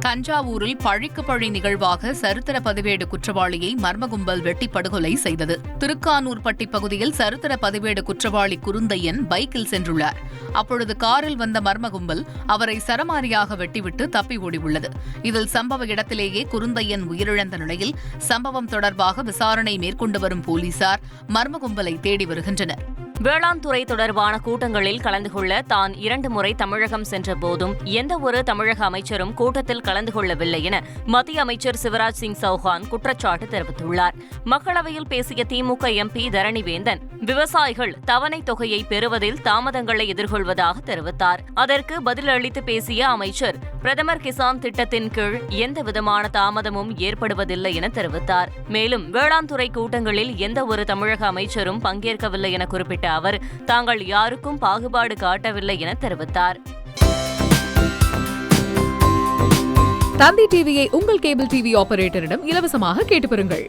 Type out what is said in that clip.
தஞ்சாவூரில் பழிக்கு பழி நிகழ்வாக சரித்திர பதிவேடு குற்றவாளியை மர்ம கும்பல் வெட்டி படுகொலை செய்தது. திருக்கானூர்பட்டி பகுதியில் சரித்திர பதிவேடு குற்றவாளி குருந்தையன் பைக்கில் சென்றுள்ளார். அப்பொழுது காரில் வந்த மர்ம கும்பல் அவரை சரமாரியாக வெட்டிவிட்டு தப்பி ஓடியுள்ளது. இதில் சம்பவ இடத்திலேயே குருந்தையன் உயிரிழந்த நிலையில் சம்பவம் தொடர்பாக விசாரணை மேற்கொண்டு வரும் போலீசார் மர்ம கும்பலை தேடி வருகின்றனர். வேளாண் துறை தொடர்பான கூட்டங்களில் கலந்து கொள்ள தான் இரண்டு முறை தமிழகம் சென்ற போதும் எந்த ஒரு தமிழக அமைச்சரும் கூட்டத்தில் கலந்து கொள்ளவில்லை என மத்திய அமைச்சர் சிவராஜ் சிங் சௌஹான் குற்றச்சாட்டு தெரிவித்துள்ளார். மக்களவையில் பேசிய திமுக எம்பி தரணிவேந்தன் விவசாயிகள் தவணை தொகையை பெறுவதில் தாமதங்களை எதிர்கொள்வதாக தெரிவித்தார். அதற்கு பதிலளித்து பேசிய அமைச்சர் பிரதமர் கிசான் திட்டத்தின் கீழ் எந்த விதமான தாமதமும் ஏற்படுவதில்லை என தெரிவித்தார். மேலும் வேளாண் துறை கூட்டங்களில் எந்த ஒரு தமிழக அமைச்சரும் பங்கேற்கவில்லை என குறிப்பிட்ட அவர் தாங்கள் யாருக்கும் பாகுபாடு காட்டவில்லை என தெரிவித்தார். தந்தி டிவியை உங்கள் கேபிள் டிவி ஆபரேட்டரிடம் இலவசமாக கேட்டு பெறுங்கள்.